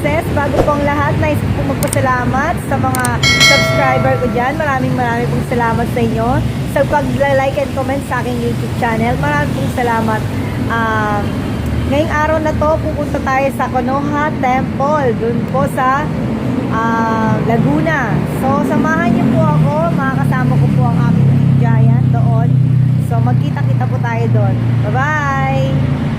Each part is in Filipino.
Princess. Bago pong lahat, nais pong magpasalamat sa mga subscriber ko dyan. Maraming maraming pong salamat sa inyo sa pag-like and comment sa aking YouTube channel. Maraming pong salamat. Um, ngayong araw na to, pupunta tayo sa Konoha Temple. Dun po sa ah, Laguna. So, samahan niyo po ako. Makakasama ko po ang aking giant doon. So, magkita-kita po tayo doon. Bye-bye!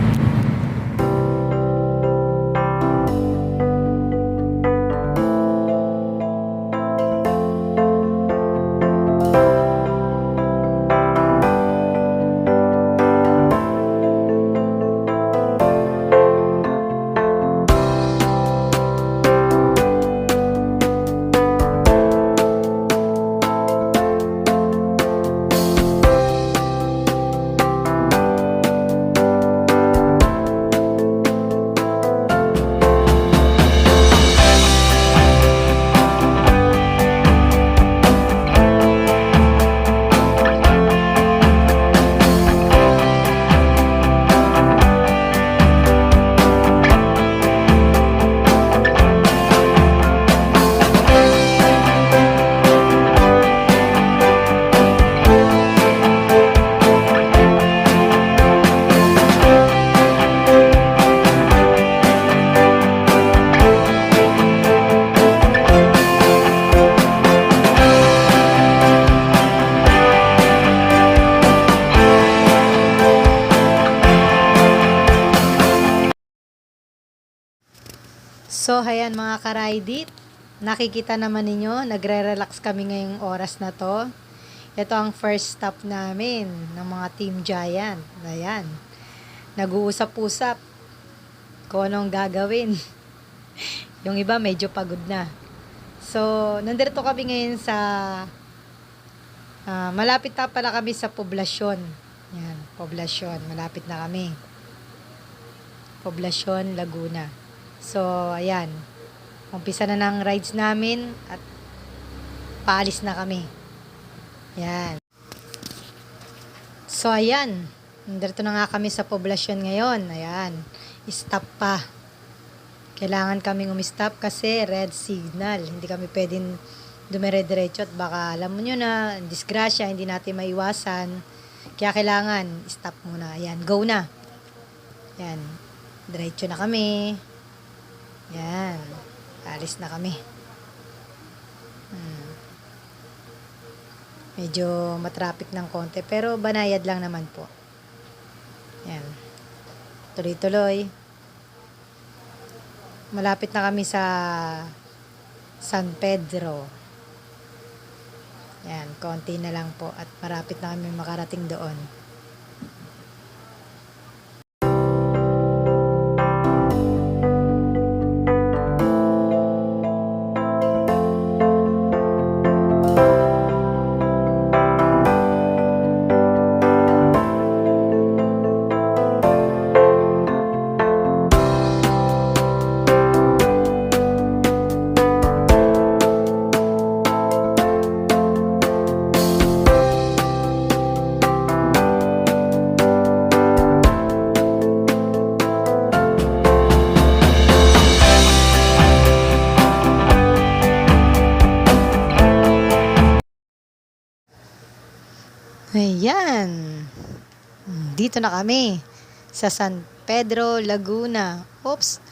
Ayan mga karaydit. Nakikita naman ninyo, nagre-relax kami ngayong oras na to. Ito ang first stop namin ng mga Team Giant. Ayan. Nag-uusap-usap kung anong gagawin. Yung iba medyo pagod na. So, nandito kami ngayon sa ah, malapit na pala kami sa poblasyon. Yan, poblasyon. Malapit na kami. Poblasyon, Laguna. So, ayan. Umpisa na ng rides namin at paalis na kami. Ayan. So, ayan. Nandito na nga kami sa poblasyon ngayon. Ayan. Stop pa. Kailangan kaming umistop kasi red signal. Hindi kami pwedeng dumire-diretso at baka alam mo na, disgrasya, hindi natin maiwasan. Kaya kailangan, stop muna. Ayan, go na. Ayan. Diretso na kami. Yan. Alis na kami. Hmm. Medyo matraffic ng konti, pero banayad lang naman po. Yan. Tuloy-tuloy. Malapit na kami sa San Pedro. Yan, konti na lang po at marapit na kami makarating doon. Dito na kami sa San Pedro, Laguna. Oops.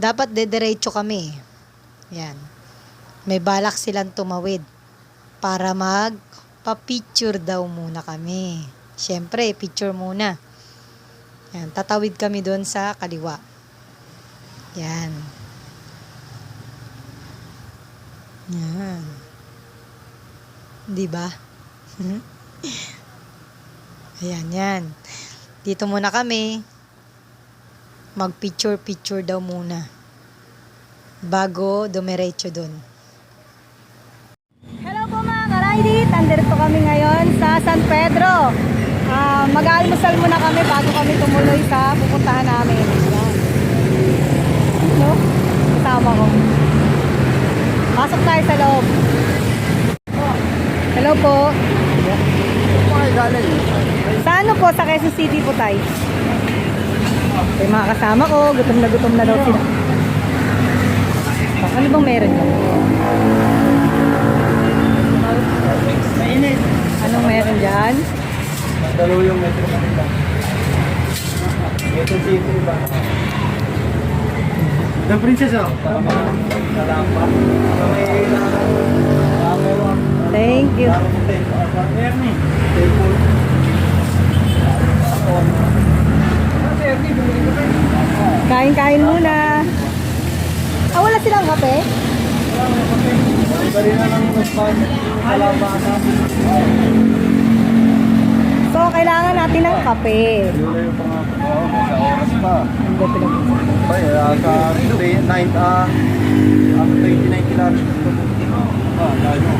Dapat dediretso kami. Yan. May balak silang tumawid para magpa-picture daw muna kami. Siyempre, picture muna. Yan. Tatawid kami doon sa kaliwa. Yan. Yan. Di ba? Ayan, yan. Dito muna kami. Mag-picture-picture daw muna. Bago dumiretso dun. Hello po mga karaydit. Andito kami ngayon sa San Pedro. Ah, mag-almusal muna kami bago kami tumuloy sa pupuntahan namin. No? Kasama ko. Pasok tayo sa loob. Hello po. Mga galing. Sa ano po? Sa Quezon City po tayo. Yung mga kasama ko, gutom na gutom na daw sila. Ano bang meron dyan? Anong meron dyan? Dalawa yung Metro Manila. Metro City ba? The Princess oh. Tama. Talamba. May camera. Thank you. Kain-kain muna. Ah, wala silang kape? Lang. So, kailangan natin ng kape. Sa oras pa. Pinag- Ay, uh, sa 9, ah, uh, 29 kilometers. Ah, lalo.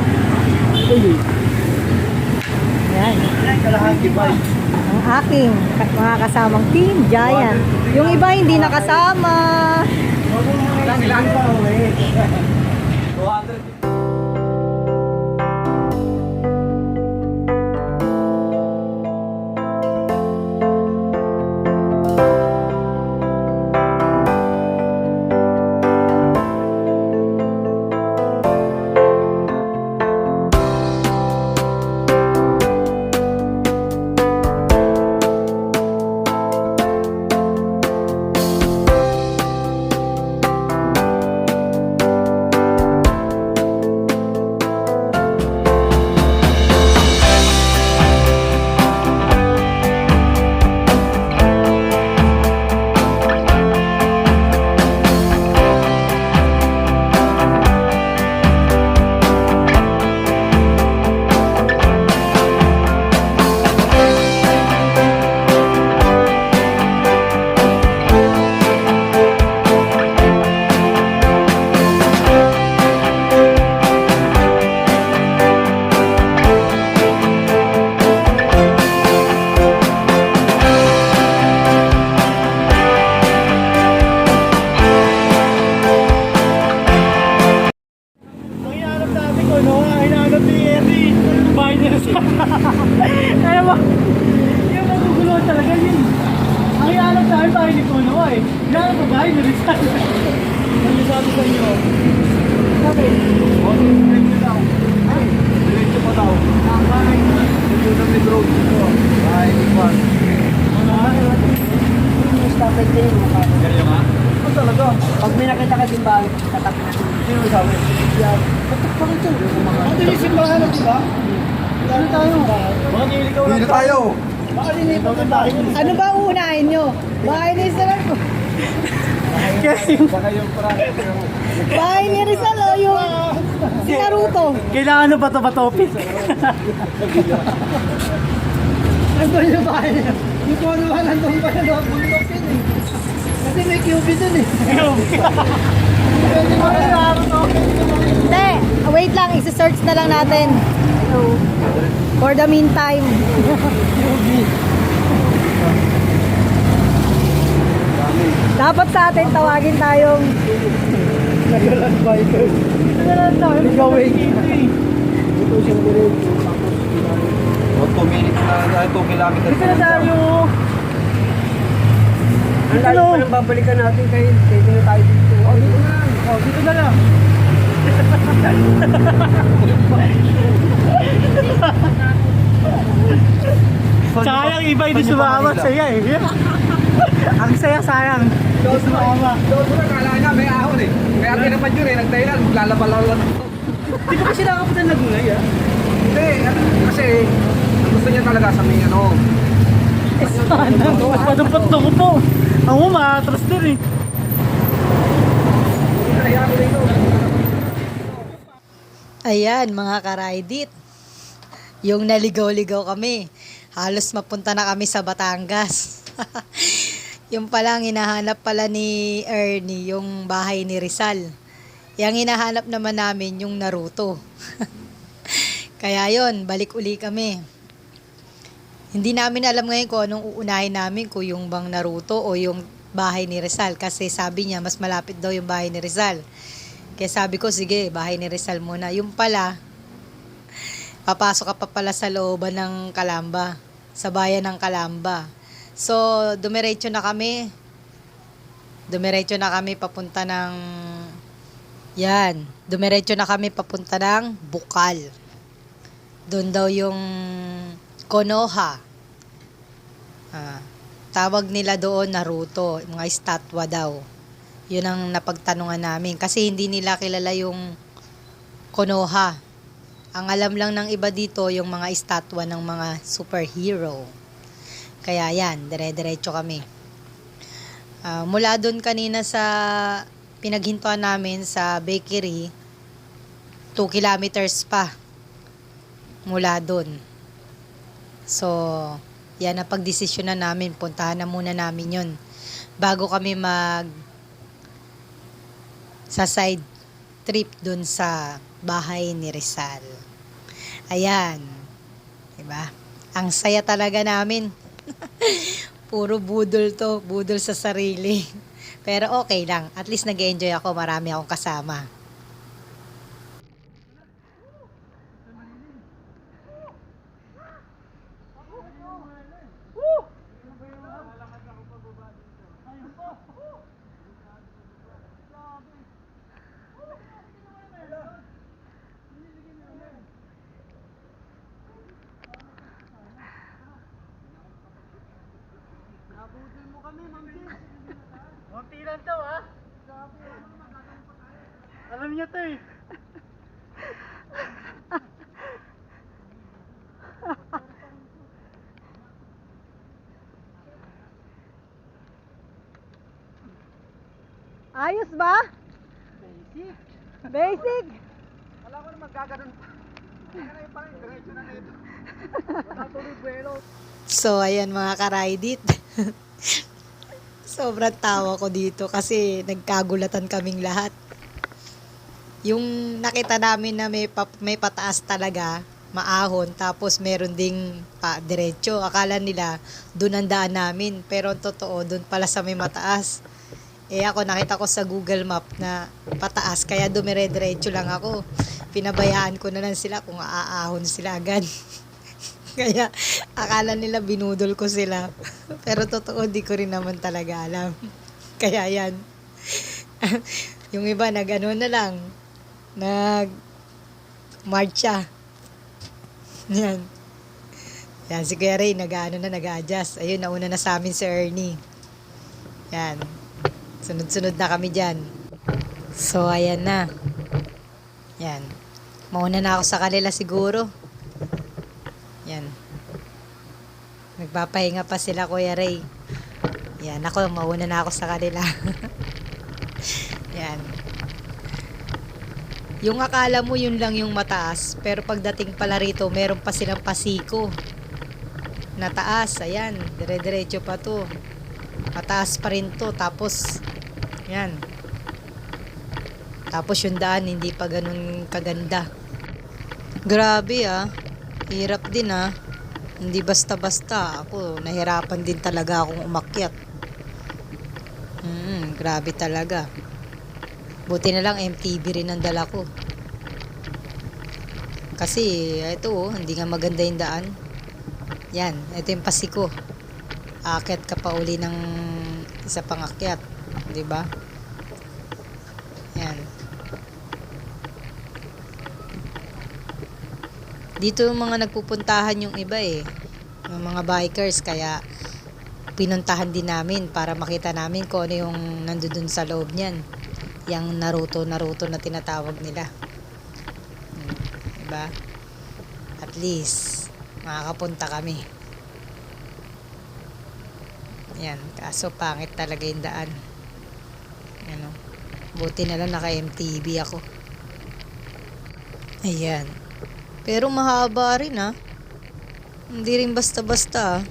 Yan. Kalahati ba? Aking mga kasamang team, Giant. Yung iba hindi nakasama. Ilan pa, okay. 200. Din yung mukha. Ganyan? Ano talaga? Pag may nakita ka din ba, tatak na. Sino may sabi? Yan. Tatak pa rin dyan. Dilis yung bahay na diba? Ano tayo? Mga lang tayo. Baka linipan ang bahay ni Ano ba unahin nyo? Bahay ni Rizal ko. Yung yung. Bahay ni Rizal o yung si Naruto. Kailangan na ba ito ba-topic? Ano yung bahay niya? Yung kung ano ba nandun pa na. Kasi may QB dun eh. Pwede mo rin Hindi, wait lang, isi-search na lang natin. For the meantime. Dapat sa atin tawagin tayong Nagalan biker. Nagalan tayo. Gawin. Ito siyang diretso. Oh, 2 minutes na, 2 kilometers. Dito na tayo. Ang layo pa nang babalikan natin kay pwede na tayo dito. Oh, dito na. Oh, dito na lang. Sayang iba hindi sumama saya eh. Ang saya sayang. Hindi sumama. Doon na, kala niya may ahon eh. Kaya tinapan yun eh, nagdahilan, lalabalalan. Hindi ko kasi nakapunta ng gulay ah. Hindi, ano, kasi gusto niya talaga sa may ano. Mas padumpat na ko po. Ang umatras din eh. Ayan, mga karaydit. Yung naligaw-ligaw kami. Halos mapunta na kami sa Batangas. yung palang hinahanap pala ni Ernie, yung bahay ni Rizal. Yang hinahanap naman namin yung Naruto. Kaya yon balik uli kami. Hindi namin alam ngayon kung anong uunahin namin, kung yung bang Naruto o yung bahay ni Rizal. Kasi sabi niya, mas malapit daw yung bahay ni Rizal. Kaya sabi ko, sige, bahay ni Rizal muna. Yung pala, papasok ka pa pala sa looban ng Kalamba, sa bayan ng Kalamba. So, dumiretso na kami. Dumiretso na kami papunta ng Yan, dumiretso na kami papunta ng Bukal. Doon daw yung Konoha. Ah, tawag nila doon Naruto, mga estatwa daw. Yun ang napagtanungan namin kasi hindi nila kilala yung Konoha. Ang alam lang ng iba dito yung mga estatwa ng mga superhero. Kaya yan, dire-diretso kami. Ah, mula doon kanina sa pinaghintuan namin sa bakery, 2 kilometers pa mula doon. So, yan ang pagdesisyon na namin. Puntahan na muna namin yun. Bago kami mag sa side trip dun sa bahay ni Rizal. Ayan. Diba? Ang saya talaga namin. Puro budol to. Budol sa sarili. Pero okay lang. At least nag enjoy ako. Marami akong kasama. Munti lang to, ha? Alam niya to, eh. Ayos ba? Basic. Basic? Alam ko pa. Pa na. Wala tuloy buwelo. So, ayan mga karaydit. Sobrang tawa ko dito kasi nagkagulatan kaming lahat. Yung nakita namin na may, pa- may pataas talaga, maahon, tapos meron ding pa, diretso. Akala nila, doon ang daan namin. Pero totoo, doon pala sa may mataas. Eh ako nakita ko sa Google Map na pataas, kaya dumire-diretso lang ako. Pinabayaan ko na lang sila kung aahon sila agad. Kaya akala nila binudol ko sila. Pero totoo, di ko rin naman talaga alam. Kaya yan. yung iba nag ano na lang. Nag marcha. Yan. Yan, si Kuya Ray, nag-ano na, nag-adjust. Ayun, nauna na sa amin si Ernie. Yan. Sunod-sunod na kami dyan. So, ayan na. Yan. Mauna na ako sa kanila siguro. Yan. Nagpapahinga pa sila, Kuya Ray. Yan, ako, mauna na ako sa kanila. Yan. Yung akala mo yun lang yung mataas, pero pagdating pala rito, meron pa silang pasiko. Na taas, ayan, dire-diretso pa to. Mataas pa rin to, tapos, yan. Tapos yung daan, hindi pa ganun kaganda. Grabe ah. Hirap din ah. Hindi basta-basta. Ako, nahirapan din talaga akong umakyat. Hmm, grabe talaga. Buti na lang MTV rin ang dala ko. Kasi, ito oh, hindi nga maganda yung daan. Yan, ito yung pasiko. Aakyat ka pa uli ng isa pang akyat. 'di ba? Yan. Dito yung mga nagpupuntahan yung iba eh. Yung mga bikers kaya pinuntahan din namin para makita namin kung ano yung nandoon sa loob niyan. Yung Naruto Naruto na tinatawag nila. Diba? At least makakapunta kami. Yan, kaso pangit talaga yung daan. Ano, buti na lang naka MTV ako. Ayan. Pero mahaba rin ah. Hindi rin basta-basta ah.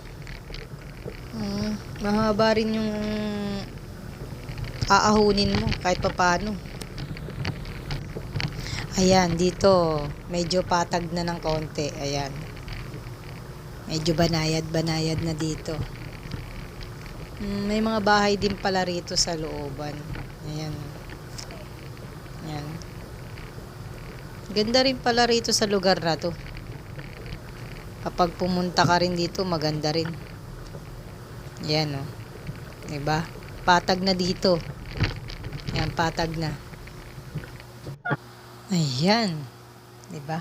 Hmm, mahaba rin yung aahunin mo kahit papano. Ayan, dito medyo patag na ng konti. Ayan. Medyo banayad-banayad na dito. Mm, may mga bahay din pala rito sa looban. Ayan. Ayan. Ganda rin pala rito sa lugar na to. Kapag pumunta ka rin dito, maganda rin. Ayan o. Oh. Diba? Patag na dito. Ayan, patag na. Ayan. ba?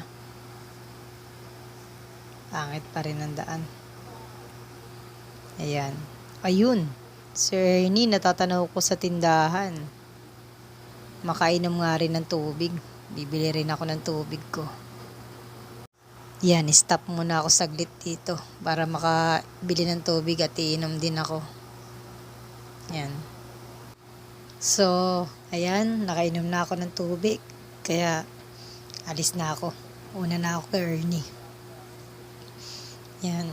Pangit pa rin ang daan. Ayan. Ayun. Sir Ernie, natatanaw ko sa tindahan. Makainom nga rin ng tubig. Bibili rin ako ng tubig ko. Yan, stop muna ako saglit dito para makabili ng tubig at iinom din ako. Yan. So, ayan, nakainom na ako ng tubig. Kaya, alis na ako. Una na ako kay Ernie. Yan.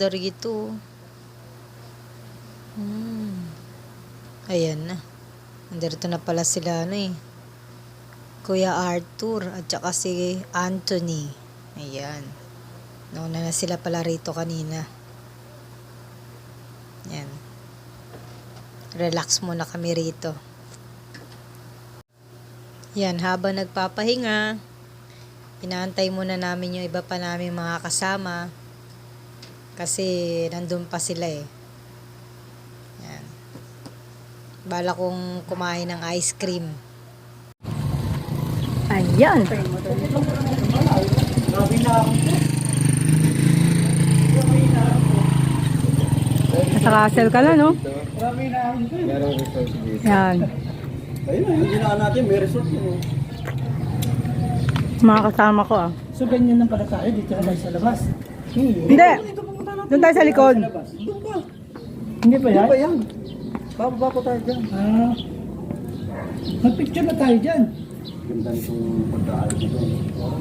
Ganda rito. Hmm. Ayan na. Nandito na pala sila ano eh. Kuya Arthur at saka si Anthony. Ayan. Nauna na sila pala rito kanina. Ayan. Relax muna kami rito. Yan, habang nagpapahinga, Inaantay muna namin yung iba pa namin mga kasama kasi nandun pa sila eh. Yan. Bala kong kumain ng ice cream. Ayan. Nasa castle ka na, no? Yan. Ayun na, hindi na natin, may resort yun. Mga kasama ko, ah. So ganyan lang pala tayo dito na sa labas. Hindi. Doon tayo sa likod. Doon pa. Hindi pa yan? Ano ba yan? Bababa ko tayo dyan. Ah. Mag-picture na tayo dyan. Ganda nitong pagkaayos dito.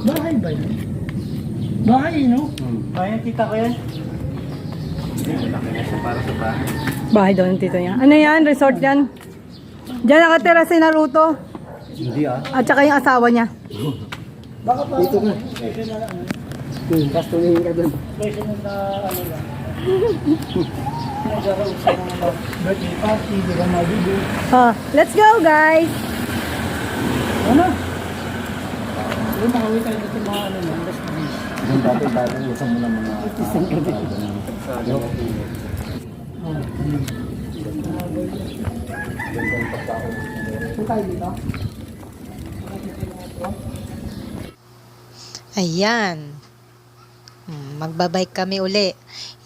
Bahay ba yan? Bahay, no? Hmm. Bahay, kita ko yan. Para sa bahay. Bahay doon ng tito niya. Ano yan? Resort yan? Diyan nakatira si Naruto Hindi ah. at saka yung asawa niya. Dito nga. Hmm, tapos tumingin ka dun. Pwede mo na ano lang. Nagkaroon sa mga birthday party, di ba mabibi? Oh, let's go, guys! Ano? Yung mga wait tayo dito mga ano mo ng mga... Isang gabi. Tayo dito? Ayan. Magbabike kami uli.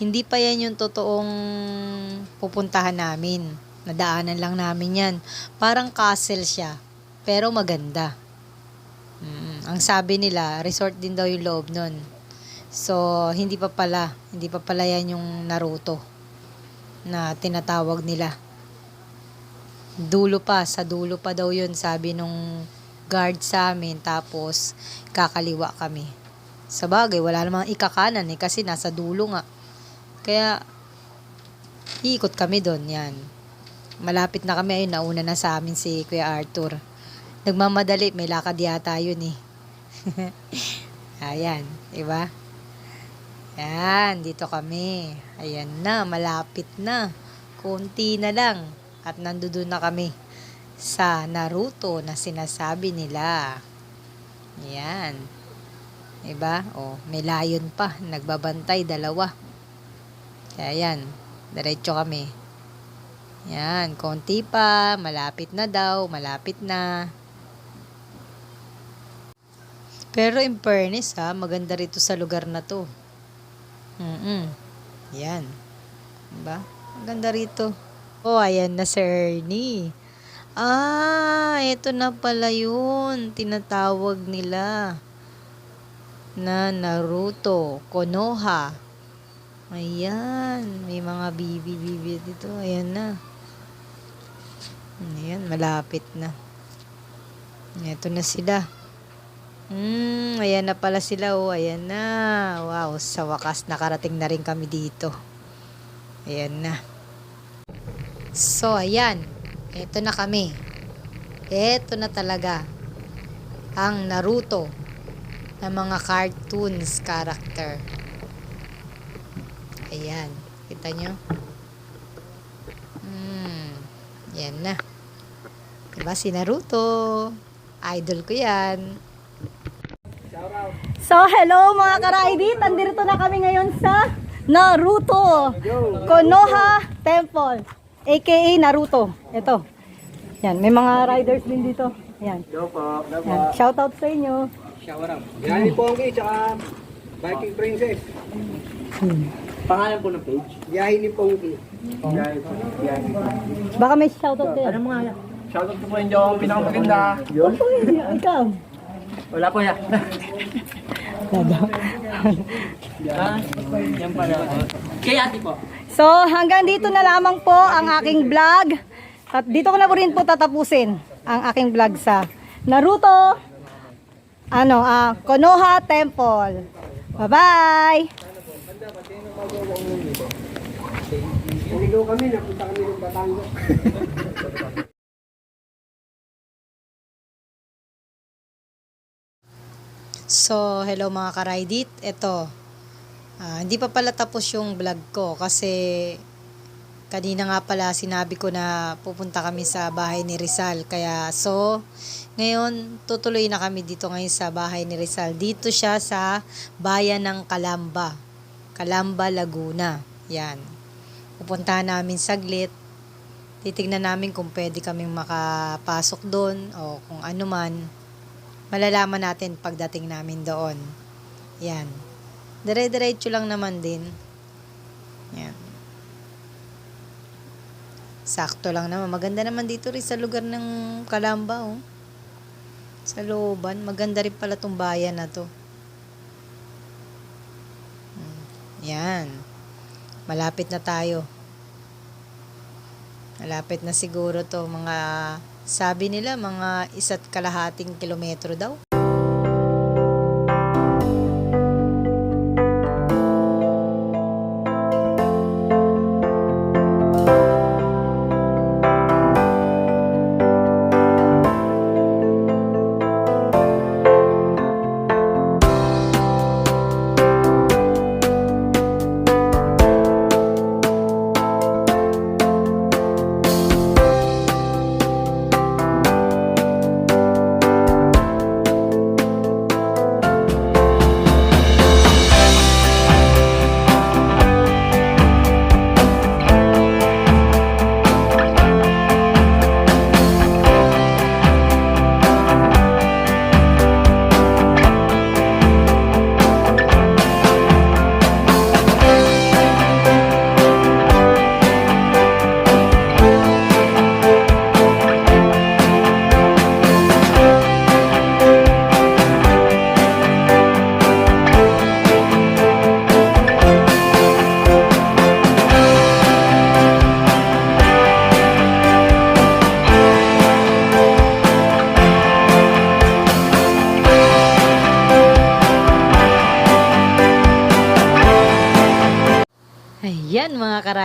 Hindi pa yan yung totoong pupuntahan namin. Nadaanan lang namin yan. Parang castle siya. Pero maganda. Hmm, ang sabi nila, resort din daw yung loob nun. So, hindi pa pala. Hindi pa pala yan yung Naruto na tinatawag nila. Dulo pa, sa dulo pa daw yun, sabi nung guard sa amin. Tapos, kakaliwa kami. Sa bagay, wala namang ikakanan eh, kasi nasa dulo nga. Kaya, iikot kami doon, yan. Malapit na kami, ayun, nauna na sa amin si Kuya Arthur. Nagmamadali, may lakad yata yun eh. Ayan, diba? Yan, dito kami. Ayan na, malapit na. Kunti na lang. At nandoon na kami sa Naruto na sinasabi nila. Yan. Diba? O, may layon pa. Nagbabantay, dalawa. Kaya yan. Diretso kami. Yan. Konti pa. Malapit na daw. Malapit na. Pero in fairness ha, maganda rito sa lugar na to. Mm-mm. Yan. Diba? Ang ganda rito. Oh, ayan na si Ernie. Ah, ito na pala yun. Tinatawag nila na Naruto, Konoha. Ayan, may mga bibi-bibi dito. Ayan na. Ayan, malapit na. Ito na sila. Hmm, ayan na pala sila. Oh, ayan na. Wow, sa wakas nakarating na rin kami dito. Ayan na. So, ayan. Ito na kami. Ito na talaga. Ang Naruto na mga cartoons character. Ayan. Kita nyo? Hmm. Yan na. Diba si Naruto? Idol ko yan. So, hello mga karaidit. Andito na kami ngayon sa Naruto Konoha Temple. aka Naruto. Ito. Yan, may mga riders din dito. Yan. Yan. Shout out sa inyo. Yan ni Pongki, tsaka Viking Princess. Pangalan po ng page. Biyahe ni Pongki. Baka may shout out din. Ano mga yan? Shoutout ko po yung yung pinakamaganda. Uy, ikaw. Wala po yan. Ah, yan pala. Kay ate po. So, hanggang dito na lamang po ang aking vlog. At dito ko na po rin po tatapusin ang aking vlog sa Naruto ano, ah, Konoha Temple. Bye-bye! Kami, napunta kami ng Batangas. So, hello mga karaidit. Ito, ah, hindi pa pala tapos yung vlog ko kasi kanina nga pala sinabi ko na pupunta kami sa bahay ni Rizal. Kaya, so, ngayon tutuloy na kami dito ngayon sa bahay ni Rizal. Dito siya sa bayan ng Kalamba. Kalamba, Laguna. Yan. Pupuntahan namin saglit. Titignan namin kung pwede kaming makapasok doon o kung ano man malalaman natin pagdating namin doon. Yan. Dire-diretso lang naman din. Yan. Sakto lang naman. Maganda naman dito rin sa lugar ng Kalamba, oh. Sa looban. Maganda rin pala tong bayan na to. Hmm. Yan. Malapit na tayo. Malapit na siguro to. Mga, sabi nila, mga isa't kalahating kilometro daw.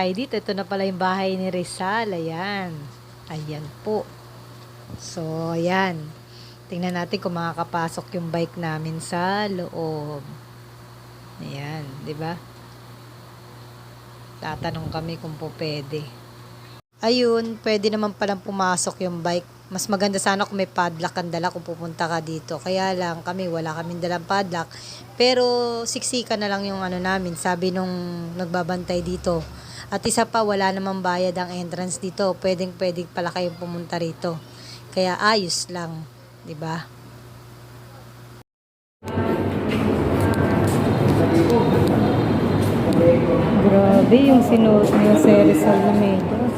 Mga karaidit, ito na pala yung bahay ni Rizal. Ayan. Ayan po. So, ayan. Tingnan natin kung makakapasok yung bike namin sa loob. Ayan, di ba? Tatanong kami kung po pwede. Ayun, pwede naman palang pumasok yung bike. Mas maganda sana kung may padlock ang dala kung pupunta ka dito. Kaya lang kami, wala kaming dalang padlock. Pero siksika na lang yung ano namin, sabi nung nagbabantay dito. At isa pa, wala namang bayad ang entrance dito. Pwedeng pwedeng pala kayong pumunta rito. Kaya ayos lang, 'di ba? Grabe yung sinuot niya sa Rizal na medyas.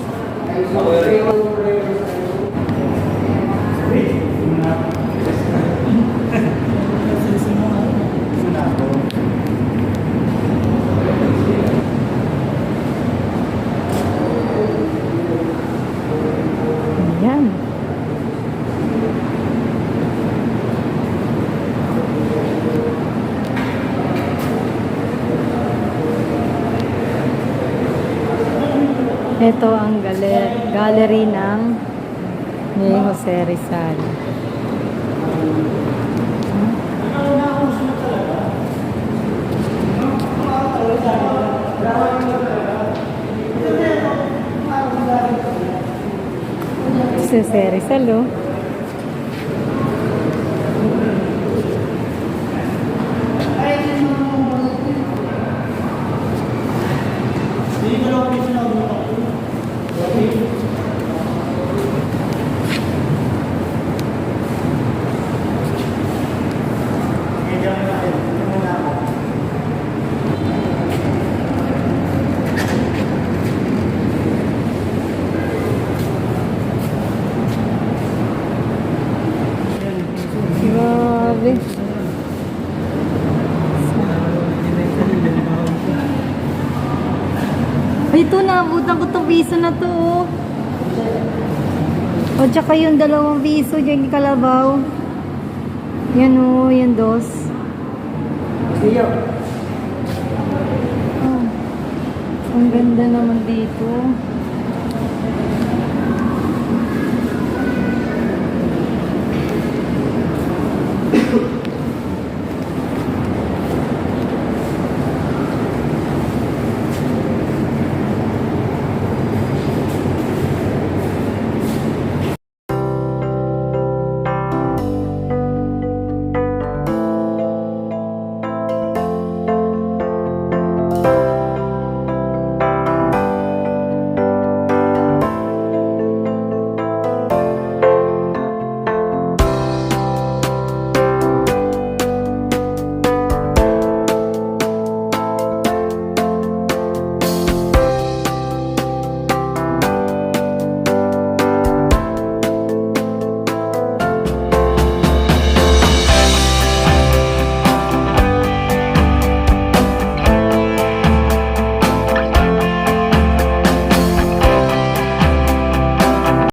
Oh. Piso na to. Oh. O, tsaka yung dalawang piso dyan yung kalabaw. Yan o, yung dos. Oh. Ang ganda naman dito.